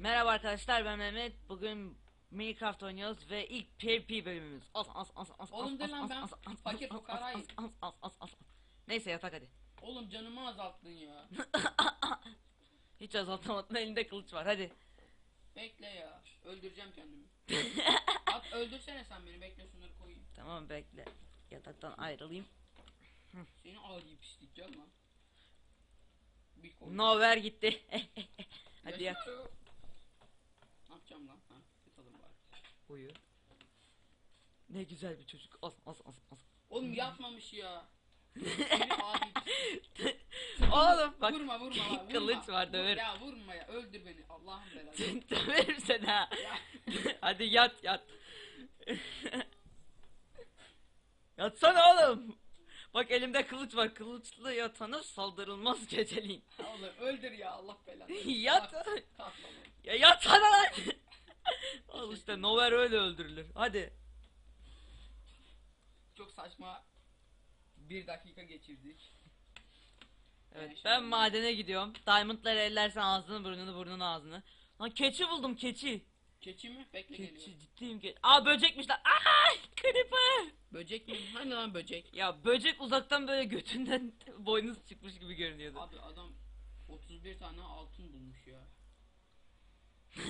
Merhaba arkadaşlar ben Mehmet. Bugün Minecraft oynuyoruz ve ilk PvP bölümümüz. As as as as. Oğlum de lan ben fakir fukarayım. as, as, as, as, as. Neyse yatak hadi. Oğlum canımı azalttın ya. Hiç azaltamadın elinde kılıç var hadi. Bekle ya. Öldüreceğim kendimi. At öldürsene sen beni. Bekle şunları koyayım. Tamam bekle. Yataktan ayrılayım. Seni adi pislik gel lan. Koy. Nowhere gitti. hadi yat. Yapacağım lan? Ha, yatalım bari. Uyu. Ne güzel bir çocuk. As as as as. Oğlum ya. Seni adi pislik. Oğlum bak. Vurma vurma lan, vurma. Kılıç var, döverim. Ya vurma ya. Öldür beni. Allah'ım belası. Döverim seni ha. Ya. Hadi yat yat. Yatsana oğlum. Bak elimde kılıç var. Kılıçlı yatana saldırılmaz geceliğin. Oğlum öldür ya Allah belanı. Yat. Kalk, kalk lan. Ya yatsana lan. Al işte Nover öyle öldürülür. Hadi. Çok saçma bir dakika geçirdik. Evet Yani ben şimdi- madene gidiyorum. Diamondları ellersen ağzını burnunu burnunu ağzını. Lan keçi buldum keçi. Keçi mi? Bekle geliyor. Keçi ciddiyim ki. Aa böcekmiş lan. Aa creeper. Böcek mi? Hani lan böcek? Ya böcek uzaktan böyle götünden boynuz çıkmış gibi görünüyordu. Abi adam 31 tane altın bulmuş ya.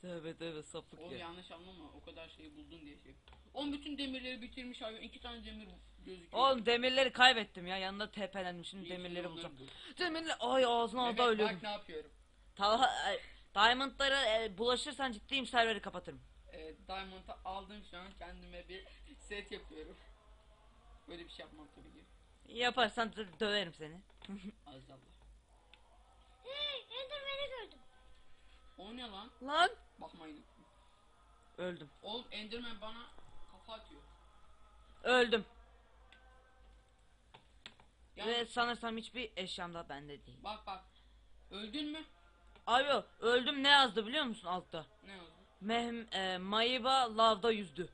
Tövbe tövbe sapık Oğlum ya. yanlış anlama o kadar şeyi buldun diye şey. Oğlum bütün demirleri bitirmiş hayvan. iki tane demir gözüküyor. Oğlum demirleri kaybettim ya. Yanında tepelendim. Şimdi İyi, demirleri bulacağım. bul. Demirler ay ağzına Evet aldı ölüyordum. bak ne yapıyorum. Talha ay, Diamond'lara e, bulaşırsan ciddiyim serveri kapatırım. Ee, Diamond'ı aldım şu an kendime bir set yapıyorum. Böyle bir şey yapmam tabii ki. Yaparsan dö- döverim seni. Az Allah. Hey, Enderman'i gördüm. O ne lan? Lan. Bakmayın. Öldüm. Oğlum Enderman bana kafa atıyor. Öldüm. Ya Ve sanırsam hiçbir eşyam da bende değil. bak bak. Öldün mü? Abi öldüm ne yazdı biliyor musun altta? Ne oldu? Mehm, e, Mayiba lavda yüzdü.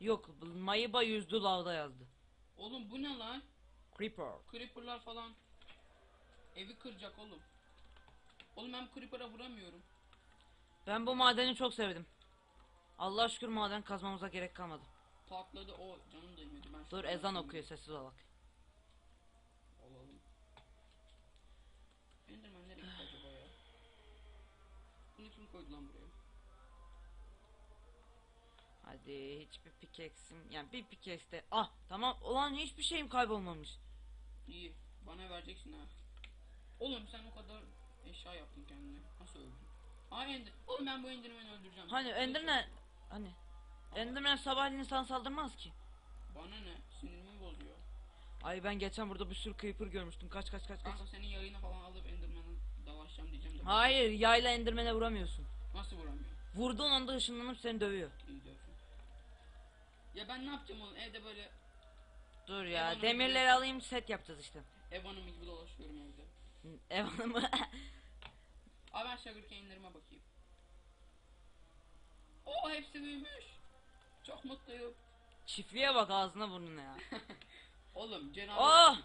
Yok Mayiba yüzdü lavda yazdı. Oğlum bu ne lan? Creeper. Creeper'lar falan. Evi kıracak oğlum. Oğlum ben Creeper'a vuramıyorum. Ben bu madeni çok sevdim. Allah şükür maden kazmamıza gerek kalmadı. Patladı o canım da yemedi. Ben Dur şuradan ezan alayım. okuyor sessiz olarak. Alalım. Enderman nereye gitti acaba ya? Bunu kim koydu lan buraya? Hadi hiçbir pickaxe'im yani bir pickaxe de ah tamam olan hiçbir şeyim kaybolmamış. İyi. Bana vereceksin ha. Oğlum sen o kadar eşya yaptın kendine. Nasıl öldün? Aa Ender. Oğlum ben bu Enderman'i öldüreceğim. Hani Enderman hani Enderman sabahleyin insan saldırmaz ki. Bana ne? Sinirimi bozuyor. Ay ben geçen burada bir sürü creeper görmüştüm. Kaç kaç kaç kaç. Kanka senin yayını falan alıp Enderman'a dalaşacağım diyeceğim de. Hayır yayla Enderman'e vuramıyorsun. Nasıl vuramıyor? Vurduğun anda ışınlanıp seni dövüyor. İyi dövsün. Ya ben ne yapacağım oğlum? Evde böyle Dur ya Eyvallah. demirleri alayım set yapacağız işte. ev hanımı gibi evde. Ev hanımı. Abi ben sugarcane'lerime bakayım. Oo hepsi büyümüş. Çok mutluyum. Çiftliğe bak ağzına burnuna ya. Oğlum cenab Oh!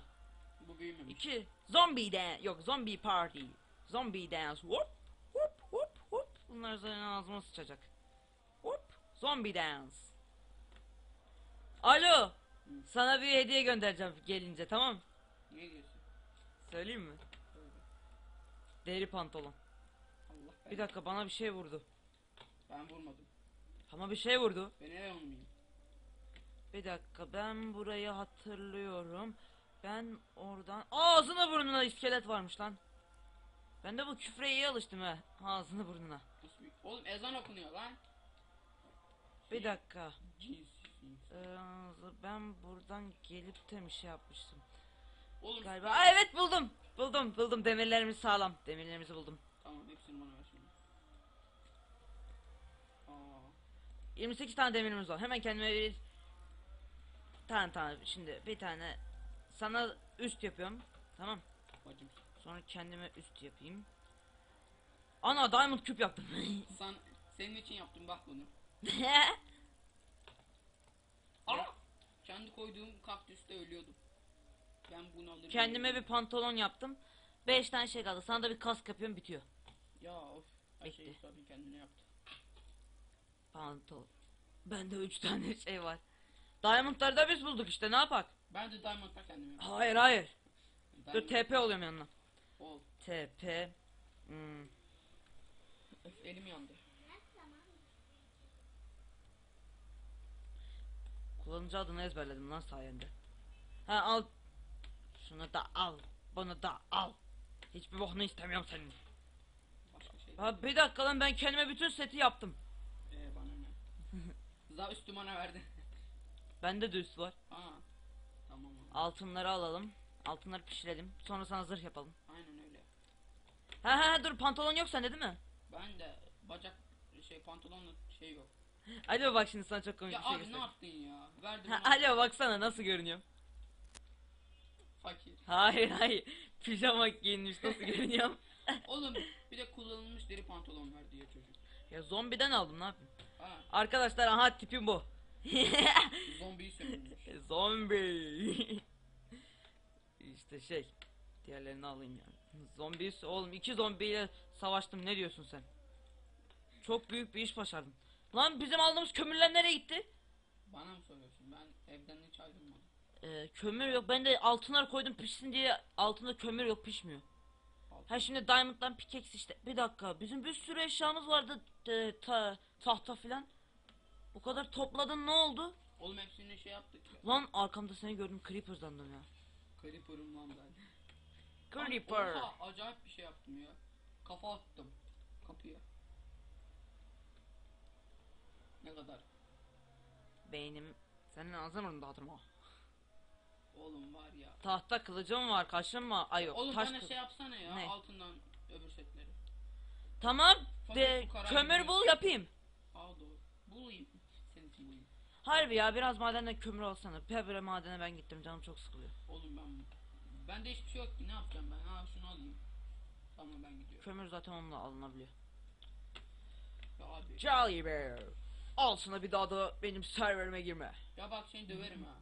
Bu büyümemiş. İki. Zombie dance. Yok zombie party. Zombie dance. Whoop. Whoop whoop whoop. Bunlar zaten ağzıma sıçacak. Whoop. Zombie dance. Alo. Sana bir hediye göndereceğim gelince tamam Ne diyorsun? Söyleyeyim mi? Deri pantolon. Allah Bir dakika bana bir şey vurdu. ben vurmadım. Ama bir şey vurdu. Ben ev hanımıyım. Bir dakika ben burayı hatırlıyorum. Ben oradan ağzına burnuna iskelet varmış lan. Ben de bu küfre iyi alıştım ha. Ağzına burnuna. Oğlum ezan okunuyor lan. Bir dakika. Ee, ben buradan gelip de bir şey yapmıştım. Oğlum Galiba. Aa, evet buldum. Buldum buldum demirlerimiz sağlam. Demirlerimizi buldum. Tamam hepsini bana ver şimdi. Aa, 28 tane demirimiz var. Hemen kendime bir tane tane şimdi bir tane sana üst yapıyorum. Tamam. bacım. Sonra kendime üst yapayım. Ana diamond küp yaptım. Sen, senin için yaptım bak bunu. Aa! Kendi koyduğum kaktüste ölüyordum. Ben bunu alırım. kendime bir pantolon yaptım. 5 tane şey kaldı. Sana da bir kask yapıyorum bitiyor. Ya of. Şeyi Bitti. tabii kendine yaptı. Pantolon. Bende üç tane şey var. Diamondları da biz bulduk işte ne yapak? Ben de Diamond'da kendime yaptım. Hayır hayır. Dur Diamond- TP oluyorum yanına. Ol. TP. Hmm. Öf, elim yandı. Kullanıcı adını ezberledim lan sayende. Ha al. Şunu da al. Bunu da al. Hiçbir bokunu istemiyorum senin. Başka şey. Ha bir dakika lan ben kendime bütün seti yaptım. Ee, bana ne? Za üstü bana verdi. Bende de üst var. ha. Tamam. Altınları alalım. Altınları pişirelim. Sonra sana zırh yapalım. Aynen öyle. Ha ha dur pantolon yok sende değil mi? Ben de bacak şey pantolonla şey yok. Alo bak şimdi sana çok komik Ya bir şey abi ne göstereyim. yaptın ya? Verdim Ha, alo baksana nasıl görünüyorum. Fakir. Hayır hayır. Pijama giyinmiş nasıl görünüyorum. Oğlum bir de kullanılmış deri pantolon ver diye çocuk. Ya zombiden aldım ne yapayım. Ha Arkadaşlar aha tipim bu. zombiyi sömürmüş. Zombi. işte şey. Diğerlerini alayım yani. Zombi oğlum iki zombiyle savaştım ne diyorsun sen? Çok büyük bir iş başardım. Lan bizim aldığımız kömürler nereye gitti? Bana mı soruyorsun? Ben evden hiç ayrılmadım. Ee, kömür yok. Ben de altınlar koydum pişsin diye altında kömür yok pişmiyor. Ha şimdi diamond'dan pickaxe işte. Bir dakika. Bizim bir sürü eşyamız vardı. e, ta, tahta filan. O kadar topladın ne oldu? Oğlum hepsini şey yaptık ya. Lan arkamda seni gördüm creeper sandım ya. Creeper'ım lan ben. Creeper. Oha acayip bir şey yaptım ya. Kafa attım. Kapıya. Ne kadar? Beynim senin. Oğlum var ya. Tahta kılıcım var, kaşım var. Ay yok, Oğlum taş bana kılıç. şey yapsana ya Ne? altından öbür setleri. Tamam. De kömür bul yapayım. Al doğru. Bulayım. İçin bulayım. Harbi ya biraz madenden kömür alsana. Pebire madene ben gittim canım çok sıkılıyor. Oğlum ben bende hiçbir şey yok ki ne yapacağım ben? Ha şunu alayım. Tamam ben gidiyorum. Kömür zaten onunla alınabiliyor. Ya abi. Jolly Bear. Al sana bir daha da benim serverime girme. Ya bak seni döverim ha.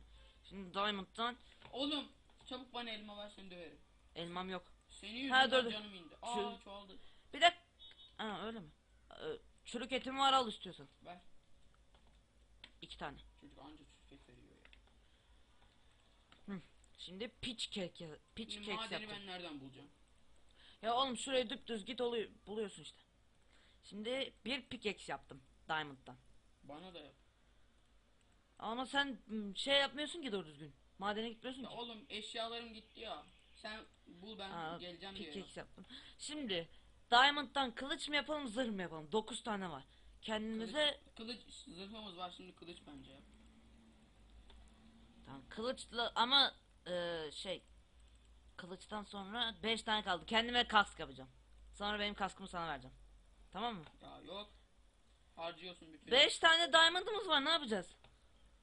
Şimdi Diamond'dan Oğlum çabuk bana elma ver seni döverim. elmam yok. Seni yüzünden dur. canım indi. Aa Şu- çoğaldı. Bir de Ha öyle mi? Ee, çürük etim var al istiyorsan. Ver. İki tane. Çocuk anca çürük veriyor ya. Şimdi pitch cake ya- pitch Şimdi cake madeni yapacağım. ben nereden bulacağım? Ya oğlum şuraya dümdüz git oluyor, buluyorsun işte. Şimdi bir pickaxe yaptım Diamond'dan. Bana da yap. Ama sen m, şey yapmıyorsun ki doğru düzgün. Madene gitmiyorsun Ya ki. oğlum eşyalarım gitti ya. Sen bul ben Aa, geleceğim diye. Pickaxe yaptım. Şimdi Diamond'dan kılıç mı yapalım zırh mı yapalım? 9 tane var. Kendimize Kılıç, kılıç zırhımız var şimdi kılıç bence tamam, kılıçla ama e, şey kılıçtan sonra 5 tane kaldı. Kendime kask yapacağım. Sonra benim kaskımı sana vereceğim. Tamam mı? Ya yok. Harcıyorsun bütün. 5 tane diamond'ımız var ne yapacağız?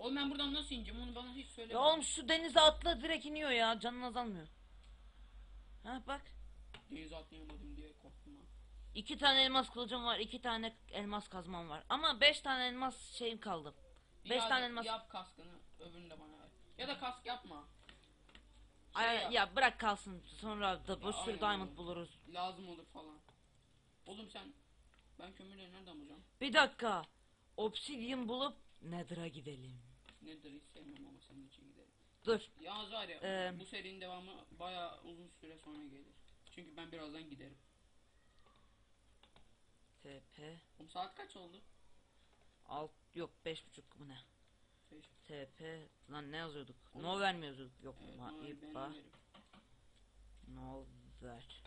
Oğlum ben buradan nasıl ineceğim onu bana hiç söyle. Ya oğlum şu denize atla direkt iniyor ya. Canın azalmıyor. Ha bak. Denize atlayamadım diye korktum ha. iki tane elmas kılıcım var. iki tane elmas kazmam var. Ama beş tane elmas şeyim kaldı. Bir Beş tane elmas. Yap kaskını öbürünü de bana ver. Ya da kask yapma. Ay, Şey yap, ya bırak kalsın. Sonra da bir sürü diamond öyle. buluruz. Lazım olur falan. Oğlum sen ben kömürleri nereden bulacağım? Bir dakika. Obsidian bulup Nether'a gidelim. Nedir hiç sevmem ama senin için giderim. Dur. Yalnız var ya Ee, bu serinin devamı bayağı uzun süre sonra gelir. Çünkü ben birazdan giderim. TP. Oğlum saat kaç oldu? Alt yok beş buçuk mu ne? Beş. TP. Lan ne yazıyorduk? No vermiyorduk. Yok Evet, ma Noel. No ver.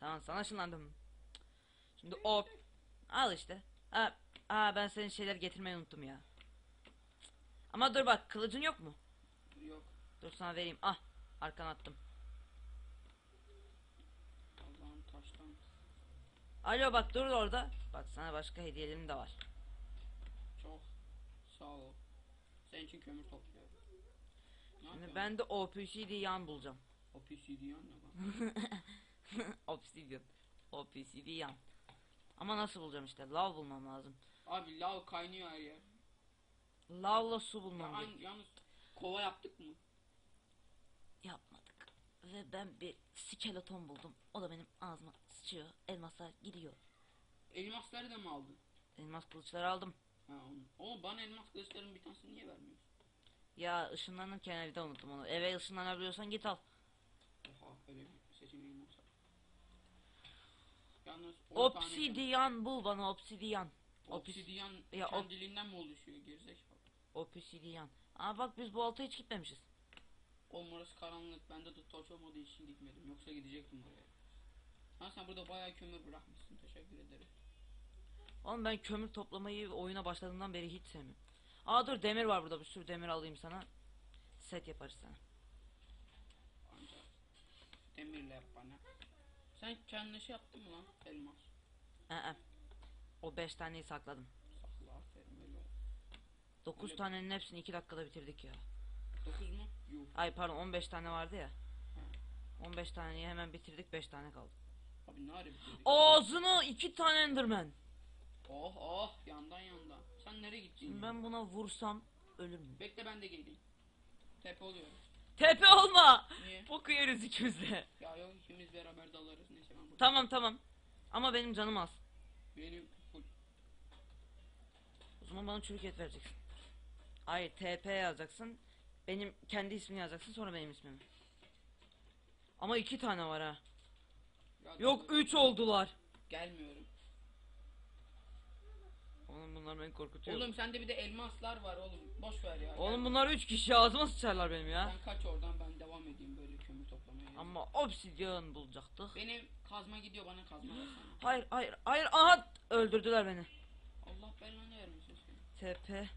Tamam sana ışınlandım. Şimdi o al işte. Ha, ha ben senin şeyler getirmeyi unuttum ya. Ama dur bak kılıcın yok mu? Yok. Dur sana vereyim. Ah arkana attım. Allah'ın taştan. Alo bak dur orada. Bak sana başka hediyelerim de var. Çok sağ ol. Senin için kömür topluyorum. Şimdi ben de OPCD yan bulacağım. O PCD yan ne bak. Obsidian. OPCD yan. Ama nasıl bulacağım işte? Lav bulmam lazım. Abi lav kaynıyor her yer. Lavla su Ya, bulmam gerekiyor. yalnız kova yaptık mı? Yapmadık. Ve ben bir skeleton buldum. O da benim ağzıma sıçıyor. Elmaslar gidiyor. Elmasları da mı aldın? Elmas kılıçları aldım. Ha onu. Oğlum bana elmas kılıçların bir tanesini niye vermiyorsun? Ya ışınlanırken evde unuttum onu. Eve ışınlanabiliyorsan git al. Oha öyle bir seçeneğim olsa. Yalnız 10 tane Obsidiyan bul bana obsidiyan. Obsidiyan Ya, ob- kendiliğinden mi oluşuyor gerizekalı? Obsidiyan. Aa bak biz bu alta hiç gitmemişiz. Oğlum orası karanlık. Bende de torç olmadığı için gitmedim. Yoksa gidecektim oraya. Ha sen burada bayağı kömür bırakmışsın. Teşekkür ederim. Oğlum ben kömür toplamayı oyuna başladığımdan beri hiç sevmiyorum. Aa dur demir var burada bir sürü demir alayım sana. Set yaparız sana. Demirle yap bana. Sen kendine şey yaptın mı lan? Elmas. Ee, o 5 taneyi sakladım. Sakla aferin öyle ol. 9 Öyle- tanenin hepsini 2 dakikada bitirdik ya. 9 mu? Yuh. Ay pardon 15 tane vardı ya. 15 taneyi hemen bitirdik 5 tane kaldı. Abi ne ara bitirdik? Ağzını 2 tane enderman. Oh oh yandan yandan. Sen nereye gittin? Şimdi ya? ben buna vursam ölür mü? Bekle ben de geleyim. Tepe oluyorum. Tepe olma. Niye? Boku yeriz ikimiz de. Ya yok ikimiz beraber dalarız. Neyse ben burada. Tamam tamam. Ama benim canım az. Benim full. O zaman bana çürük et vereceksin. Hayır TP yazacaksın. Benim kendi ismini yazacaksın sonra benim ismimi. Ama iki tane var ha. Ya Yok üç oldular. Gelmiyorum. Oğlum bunlar beni korkutuyor. Oğlum sende bir de elmaslar var oğlum. Boş ver ya. Oğlum bunlar üç kişi ağzıma sıçarlar benim ya. Sen kaç oradan ben devam edeyim böyle kömür toplamaya. Ama obsidyen bulacaktık. Benim kazma gidiyor bana kazma. Hayır hayır hayır aha öldürdüler beni. Allah belanı vermesin. TP.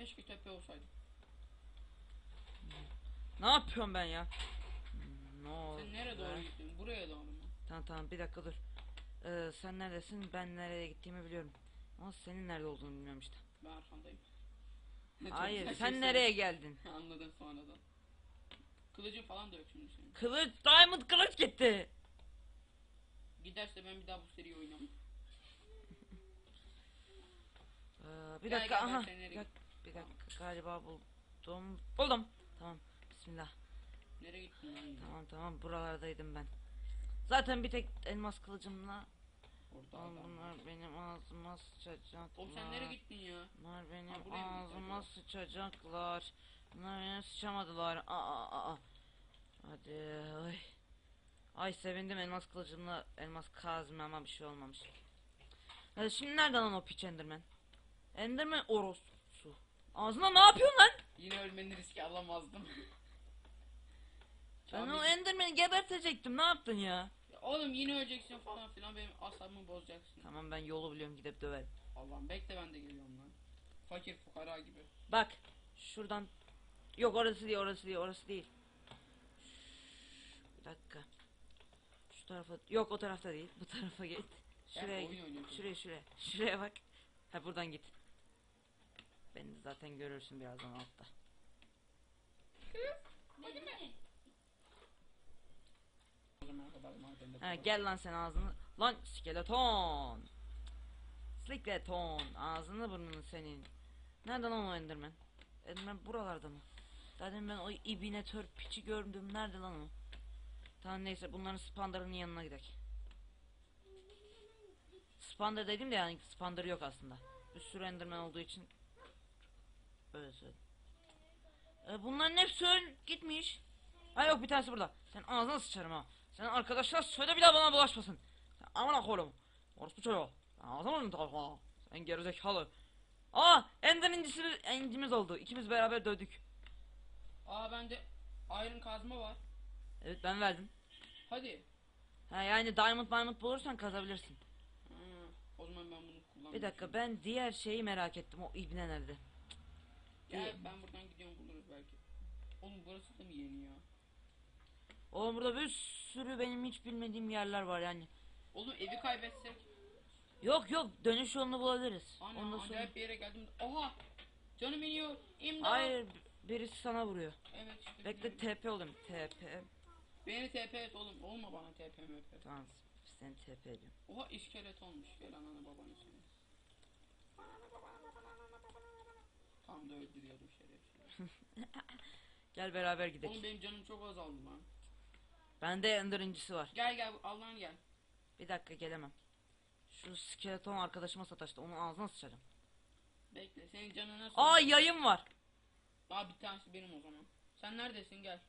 Keşke tepe olsaydı. Ne yapıyorum ben ya? Ne oldu? Sen nereye doğru gittin? Buraya doğru mu? Tamam tamam bir dakika dur. Ee, sen neredesin? Ben nereye gittiğimi biliyorum. Ama senin nerede olduğunu bilmiyorum işte. Ben arkandayım. Hayır sen nereye geldin? Anladım sonradan. Kılıcın falan da yok şimdi senin. Kılıç diamond kılıç gitti. Giderse ben bir daha bu seriyi oynamam. Ee, bir dakika aha. Bir dakika, bir dakika galiba buldum. Buldum. Tamam. Bismillah. Nereye gittin lan? Tamam tamam buralardaydım ben. Zaten bir tek elmas kılıcımla Orada Oğlum adam. bunlar benim ağzıma sıçacaklar. Oğlum sen nereye gittin ya? Bunlar benim Ha, ağzıma sıçacaklar. Bunlar benim sıçamadılar. Aa, aa, aa. Hadi. Ay. Ay sevindim elmas kılıcımla elmas kazma ama bir şey olmamış. Hadi şimdi nereden lan o piç Enderman? Enderman orospu. Ağzına ne yapıyorsun lan? Yine ölmeni riske alamazdım. Ben o Enderman'i gebertecektim. Ne yaptın ya? Ya Oğlum yine öleceksin falan filan benim asabımı bozacaksın. Tamam ben yolu biliyorum gidip döverim. Allah'ım bekle ben de geliyorum lan. Fakir fukara gibi. Bak şuradan yok orası değil orası değil orası değil. Bir dakika. Şu tarafa yok o tarafta değil bu tarafa git. Şuraya oyun git. oynuyorsun. Şuraya şuraya. Şuraya bak. Ha buradan git. Beni zaten görürsün birazdan altta. Ha gel lan sen ağzını. Lan skeleton. Skeleton. Ağzını burnunu senin. Nereden o Enderman? Enderman buralarda mı? Zaten ben o ibinatör piçi gördüm. Nerede lan o? Tamam neyse bunların spandarının yanına gidelim. Spander dedim de yani spander yok aslında. Bir sürü enderman olduğu için öyle söyledim. E, bunların hepsi öl gitmiş. Ha yok bir tanesi burada. Sen ağzına sıçarım ha. Sen arkadaşlar söyle bir daha bana bulaşmasın. Sen aman oğlum. Orospu çocuğu. Sen ağzına mı ha? Sen gerizekalı. Aa Ender incisi incimiz oldu. İkimiz beraber dövdük. Aa bende iron kazma var. Evet ben verdim. Hadi. Ha yani diamond diamond bulursan kazabilirsin. Ha, o zaman ben bunu kullanmayacağım. Bir dakika ben diğer şeyi merak ettim. O ibne nerede? Gel ben buradan gidiyorum buluruz belki. Oğlum burası da mı yeni ya? Oğlum burada bir sürü benim hiç bilmediğim yerler var yani. Oğlum evi kaybetsek. Yok yok dönüş yolunu bulabiliriz. Ana Ondan sonra... acayip bir yere geldim. Oha! Canım iniyor. İmdat. Hayır birisi sana vuruyor. Evet işte. Bekle. TP olayım. TP. Beni TP et oğlum. Olma bana TP MP. Tamam seni TP ediyorum. Oha iskelet olmuş. Gel ananı babanı seni. Tam da öldürüyordum şerefsiz. Gel beraber Oğlum gidelim. benim canım çok azaldı lan. Bende ender incisi var. Gel gel Allah'ın gel. Bir dakika gelemem. Şu skeleton arkadaşıma sataştı. Onun ağzına sıçarım. Bekle senin canın nasıl? Aa yayım var. Aa bir tanesi benim o zaman. Sen neredesin gel.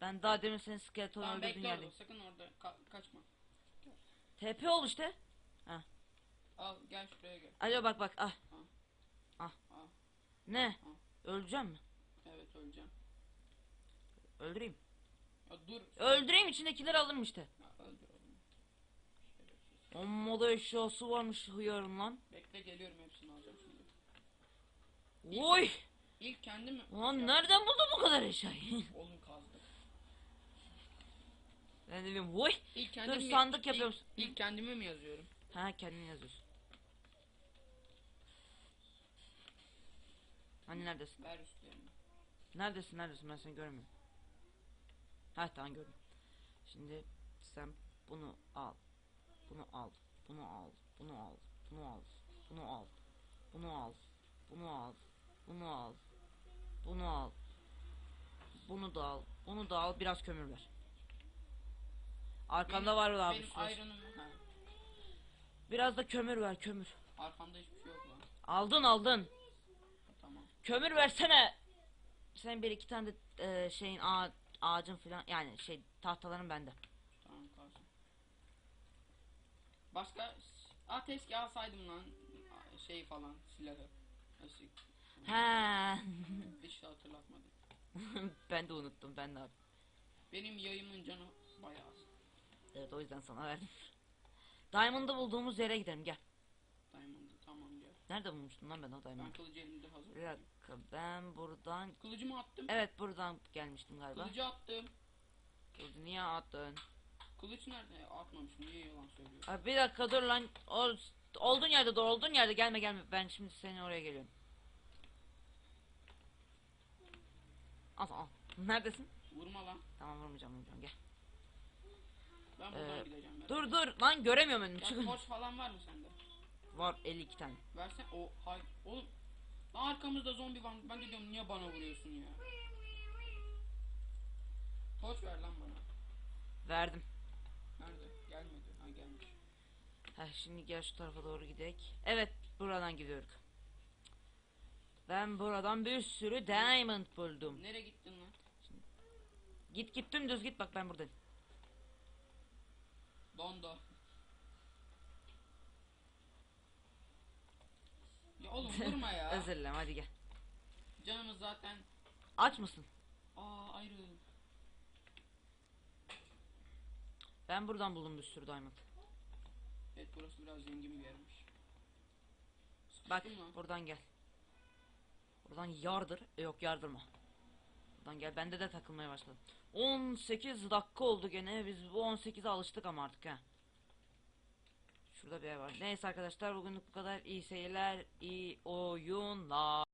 Ben daha demin senin skeleton Tamam öldürdüğün orada yerdeyim. sakın orada ka- kaçma. TP ol işte. Al gel şuraya gel. Alo bak bak ah. Al. Ne? Öleceğim mi? Evet öleceğim. Öldüreyim. Ya dur. Öldüreyim içindekileri alırım işte. Ya, öldür oğlum. Amma da eşyası varmış hıyarın lan. Bekle geliyorum hepsini alacağım şimdi. Oy! İlk kendim Ulan nereden buldun bu kadar eşyayı? Oğlum kazdı. ben dedim oy! İlk Dur sandık ilk- yapıyoruz. İlk, kendime mi yazıyorum? Ha kendin yazıyorsun. Hani neredesin? Ver üstlerini. Neredesin neredesin ben seni görmüyorum. Ha tamam gördüm. Şimdi sen bunu al. Bunu al. Bunu al. Bunu al. Bunu al. Bunu al. Bunu al. Bunu al. Bunu al. Bunu al. Bunu da al. Bunu da al. Biraz kömür ver. Arkanda Benim- var abi? Benim ayranım. Biraz da kömür ver kömür. Arkamda hiçbir şey yok lan. Aldın aldın. Ha. Kömür versene. Sen bir iki tane de e, şeyin ağa, ağacın falan yani şey tahtaların bende. Tamam kalsın. Başka Aa keşke alsaydım lan şey falan silahı. Nasıl? He. Hiç de hatırlatmadım. ben de unuttum ben de abi. Benim yayımın canı bayağı az. Evet o yüzden sana verdim. Diamond'ı bulduğumuz yere gidelim gel. Nerede bulmuştum lan ben o Ben Diamond'ı? kılıcı elimde hazır. Bir dakika ben buradan Kılıcımı attım. Evet buradan gelmiştim galiba. Kılıcı attım. Kılıcı niye attın? Kılıç nerede? Atmamışım. Niye yalan söylüyorsun? Abi bir dakika dur lan. Ol, olduğun yerde dur olduğun yerde gelme gelme. Ben şimdi senin oraya geliyorum. Al al. Neredesin? Vurma lan. Tamam vurmayacağım vurmayacağım gel. Ben buradan Ee, gideceğim. merak Dur dur lan göremiyorum önümü Ya çıkın. torç falan var mı sende? Var 52 tane. Versen o hay oğlum. Lan arkamızda zombi var. Ben de diyorum niye bana vuruyorsun ya? Torç ver lan bana. Verdim. Nerede? Gelmedi. Ha gelmiş. Heh, şimdi gel şu tarafa doğru gidek. Evet buradan gidiyoruz. Ben buradan bir sürü diamond buldum. Nereye gittin lan? Git git dümdüz git bak ben buradayım. Dondu. Ya oğlum vurma ya. Özür dilerim hadi gel. Canımız zaten. Aç mısın? Aa ayrı. Ben buradan buldum bir sürü diamond. Evet burası biraz zengin bir yermiş. Bak Sıkıştın mı? buradan gel. Buradan yardır. E, yok yardırma. Buradan gel. Bende de takılmaya başladı. 18 dakika oldu gene. Biz bu 18'e alıştık ama artık ha. Şurada bir yer var. Neyse arkadaşlar bugünlük bu kadar. İyi seyirler, iyi oyunlar.